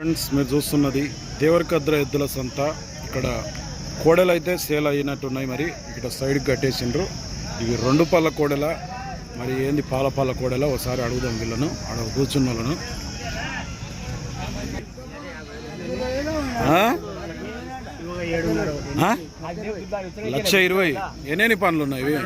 Friends మీరు చూస్తున్నది దేవరకద్ర ఎద్దుల సంత. ఇక్కడ కోడలు అయితే సేల్ అయినట్టున్నాయి మరి. ఇక్కడ సైడ్కి కట్టేసిండ్రు. ఇవి రెండు పళ్ళ కోడెల. మరి ఏంది పాల పాల కోడెల? ఒకసారి అడుగుదాం వీళ్ళను. అక్కడ కూర్చున్న వాళ్ళను. ఆ? లక్ష ఇరవై. ఎన్ని పనులు ఉన్నాయి ఇవి?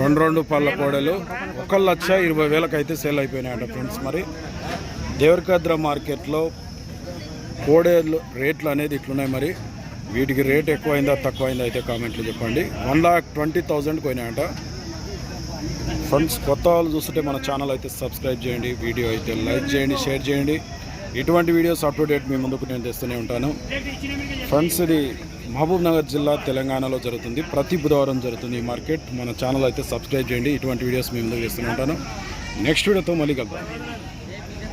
రెండు రెండు పళ్ళ కోడలు. ఒక లక్ష ఇరవై వేలకు అయితే సేల్ అయిపోయినాయట ఫ్రెండ్స్ మరి. దేవరకద్ర మార్కెట్లో కోడేలు రేట్లు అనేది ఇట్లున్నాయి మరి. వీటికి రేట్ ఎక్కువైందా తక్కువైందా అయితే కామెంట్లు చెప్పండి. వన్ లాక్ ట్వంటీ థౌజండ్ పోయినాయంట. ఫ్రెండ్స్ కొత్త వాళ్ళు చూస్తుంటే మన ఛానల్ అయితే సబ్స్క్రైబ్ చేయండి వీడియో అయితే లైక్ చేయండి షేర్ చేయండి. ఇటువంటి వీడియోస్ అప్ టు డేట్ మీ ముందుకు నేను తెస్తూనే ఉంటాను. ఫ్రెండ్స్ ఇది మహబూబ్ నగర్ జిల్లా తెలంగాణలో జరుగుతుంది. ప్రతి బుధవారం జరుగుతుంది ఈ మార్కెట్. మన ఛానల్ అయితే సబ్స్క్రైబ్ చేయండి ఇటువంటి వీడియోస్ మీ ముందుకు తెస్తూనే ఉంటాను. నెక్స్ట్ వీడియోతో మళ్ళీ కలుద్దాం.